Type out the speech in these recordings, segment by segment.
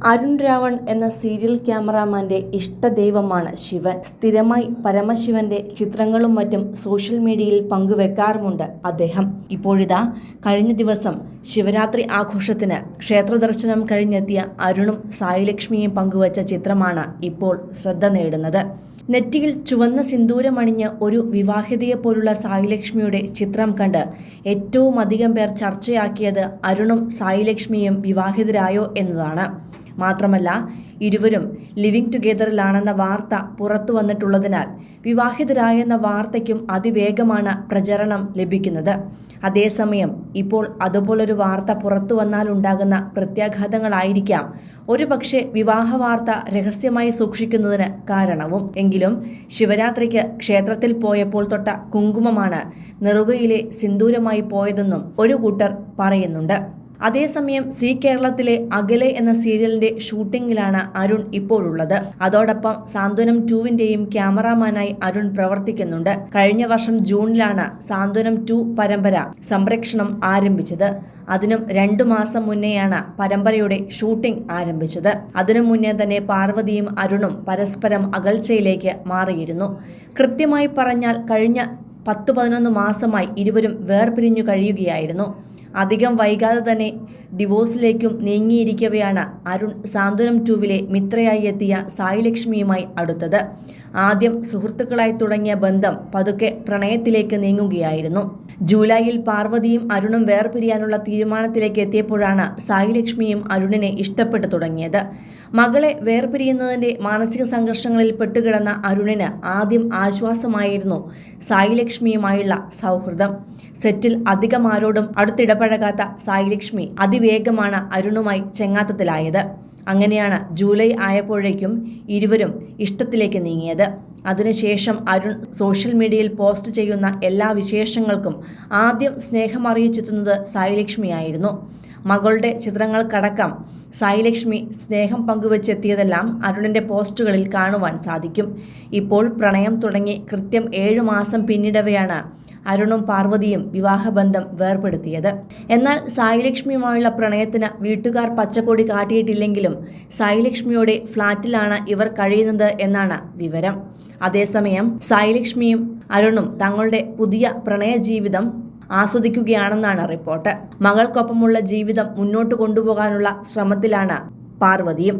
അരുൺ രാവൺ എന്ന സീരിയൽ ക്യാമറാമാന്റെ ഇഷ്ടദൈവമാണ് ശിവൻ. സ്ഥിരമായി പരമശിവന്റെ ചിത്രങ്ങളും മറ്റും സോഷ്യൽ മീഡിയയിൽ പങ്കുവെക്കാറുമുണ്ട് അദ്ദേഹം. ഇപ്പോഴിതാ കഴിഞ്ഞ ദിവസം ശിവരാത്രി ആഘോഷത്തിന് ക്ഷേത്രദർശനം കഴിഞ്ഞെത്തിയ അരുണും സായിലക്ഷ്മിയും പങ്കുവച്ച ചിത്രമാണ് ഇപ്പോൾ ശ്രദ്ധ നേടുന്നത്. നെറ്റിയിൽ ചുവന്ന സിന്ദൂരമണിഞ്ഞ് ഒരു വിവാഹിതയെപ്പോലുള്ള സായിലക്ഷ്മിയുടെ ചിത്രം കണ്ട് ഏറ്റവും അധികം പേർ ചർച്ചയാക്കിയത് അരുണും സായിലക്ഷ്മിയും വിവാഹിതരായോ എന്നതാണ്. മാത്രമല്ല ഇരുവരും ലിവിംഗ് ടുഗെദറിലാണെന്ന വാർത്ത പുറത്തു വന്നിട്ടുള്ളതിനാൽ വിവാഹിതരായെന്ന വാർത്തയ്ക്കും അതിവേഗമാണ് പ്രചരണം ലഭിക്കുന്നത്. അതേസമയം ഇപ്പോൾ അതുപോലൊരു വാർത്ത പുറത്തു വന്നാലുണ്ടാകുന്ന പ്രത്യാഘാതങ്ങളായിരിക്കാം. ഒരുപക്ഷെ വിവാഹ വാർത്ത രഹസ്യമായി സൂക്ഷിക്കുന്നതിന് കാരണവും. എങ്കിലും ശിവരാത്രിക്ക് ക്ഷേത്രത്തിൽ പോയപ്പോൾ തൊട്ട കുങ്കുമമാണ് നെറുകയിലെ സിന്ദൂരമായി പോയതെന്നും ഒരു കൂട്ടർ പറയുന്നുണ്ട്. അതേസമയം സി കേരളത്തിലെ അകലെ എന്ന സീരിയലിന്റെ ഷൂട്ടിംഗിലാണ് അരുൺ ഇപ്പോഴുള്ളത്. അതോടൊപ്പം സാന്ത്വനം ടൂവിന്റെയും ക്യാമറാമാനായി അരുൺ പ്രവർത്തിക്കുന്നുണ്ട്. കഴിഞ്ഞ വർഷം ജൂണിലാണ് സാന്ത്വനം ടു പരമ്പര സംപ്രേക്ഷണം ആരംഭിച്ചത്. അതിനും രണ്ടു മാസം മുന്നെയാണ് പരമ്പരയുടെ ഷൂട്ടിംഗ് ആരംഭിച്ചത്. അതിനു മുന്നേ തന്നെ പാർവതിയും അരുണും പരസ്പരം അകൽച്ചയിലേക്ക് മാറിയിരുന്നു. കൃത്യമായി പറഞ്ഞാൽ കഴിഞ്ഞ പത്തു പതിനൊന്ന് മാസമായി ഇരുവരും വേർപിരിഞ്ഞു കഴിയുകയായിരുന്നു. അധികം വൈകാതെ തന്നെ ഡിവോഴ്സിലേക്കും നീങ്ങിയിരിക്കവെയാണ് അരുൺ സാന്ത്വനം ടൂവിലെ മിത്രയായി എത്തിയ സായിലക്ഷ്മിയുമായി അടുത്തത്. ആദ്യം സുഹൃത്തുക്കളായി തുടങ്ങിയ ബന്ധം പതുക്കെ പ്രണയത്തിലേക്ക് നീങ്ങുകയായിരുന്നു. ജൂലൈയിൽ പാർവതിയും അരുണും വേർപിരിയാനുള്ള തീരുമാനത്തിലേക്ക് എത്തിയപ്പോഴാണ് സായിലക്ഷ്മിയും അരുണിനെ ഇഷ്ടപ്പെട്ടു തുടങ്ങിയത്. മകളെ വേർപിരിയുന്നതിന്റെ മാനസിക സംഘർഷങ്ങളിൽ പെട്ടുകിടന്ന അരുണിന് ആദ്യം ആശ്വാസമായിരുന്നു സായിലക്ഷ്മിയുമായുള്ള സൗഹൃദം. സെറ്റിൽ അധികം ആരോടും അടുത്തിടപഴകാത്ത സായിലക്ഷ്മി അതിവേഗമാണ് അരുണുമായി ചെങ്ങാത്തത്തിലായത്. അങ്ങനെയാണ് ജൂലൈ ആയപ്പോഴേക്കും ഇരുവരും ഇഷ്ടത്തിലേക്ക് നീങ്ങിയത്. അതിനുശേഷം അരുൺ സോഷ്യൽ മീഡിയയിൽ പോസ്റ്റ് ചെയ്യുന്ന എല്ലാ വിശേഷങ്ങൾക്കും ആദ്യം സ്നേഹം അറിയിച്ചെത്തുന്നത് സായിലക്ഷ്മിയായിരുന്നു. മകളുടെ ചിത്രങ്ങൾക്കടക്കം സായിലക്ഷ്മി സ്നേഹം പങ്കുവച്ചെത്തിയതെല്ലാം അരുണിന്റെ പോസ്റ്റുകളിൽ കാണുവാൻ സാധിക്കും. ഇപ്പോൾ പ്രണയം തുടങ്ങി കൃത്യം ഏഴു മാസം പിന്നിടവെയാണ് അരുണും പാർവതിയും വിവാഹബന്ധം വേർപെടുത്തിയത്. എന്നാൽ സായിലക്ഷ്മിയുമായുള്ള പ്രണയത്തിന് വീട്ടുകാർ പച്ചക്കൊടി കാട്ടിയിട്ടില്ലെങ്കിലും സായിലക്ഷ്മിയുടെ ഫ്ളാറ്റിലാണ് ഇവർ കഴിയുന്നത് എന്നാണ് വിവരം. അതേസമയം സായിലക്ഷ്മിയും അരുണും തങ്ങളുടെ പുതിയ പ്രണയ ജീവിതം ആസ്വദിക്കുകയാണെന്നാണ് റിപ്പോർട്ട്. മകൾക്കൊപ്പമുള്ള ജീവിതം മുന്നോട്ട് കൊണ്ടുപോകാനുള്ള ശ്രമത്തിലാണ് പാർവതിയും.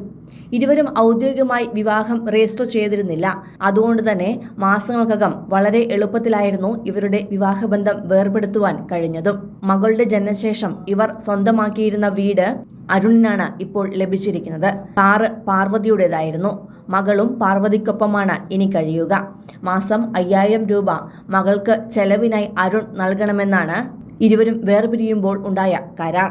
ഇരുവരും ഔദ്യോഗികമായി വിവാഹം രജിസ്റ്റർ ചെയ്തിരുന്നില്ല. അതുകൊണ്ട് തന്നെ മാസങ്ങൾക്കകം വളരെ എളുപ്പത്തിലായിരുന്നു ഇവരുടെ വിവാഹബന്ധം വേർപെടുത്തുവാൻ കഴിഞ്ഞതും. മകളുടെ ജനനശേഷം ഇവർ സ്വന്തമാക്കിയിരുന്ന വീട് അരുണിനാണ് ഇപ്പോൾ ലഭിച്ചിരിക്കുന്നത്. കാറ് പാർവതിയുടേതായിരുന്നു. മകളും പാർവതിക്കൊപ്പമാണ് ഇനി കഴിയുക. മാസം അയ്യായിരം രൂപ മകൾക്ക് ചെലവിനായി അരുൺ നൽകണമെന്നാണ് ഇരുവരും വേർപിരിയുമ്പോൾ ഉണ്ടായ കരാർ.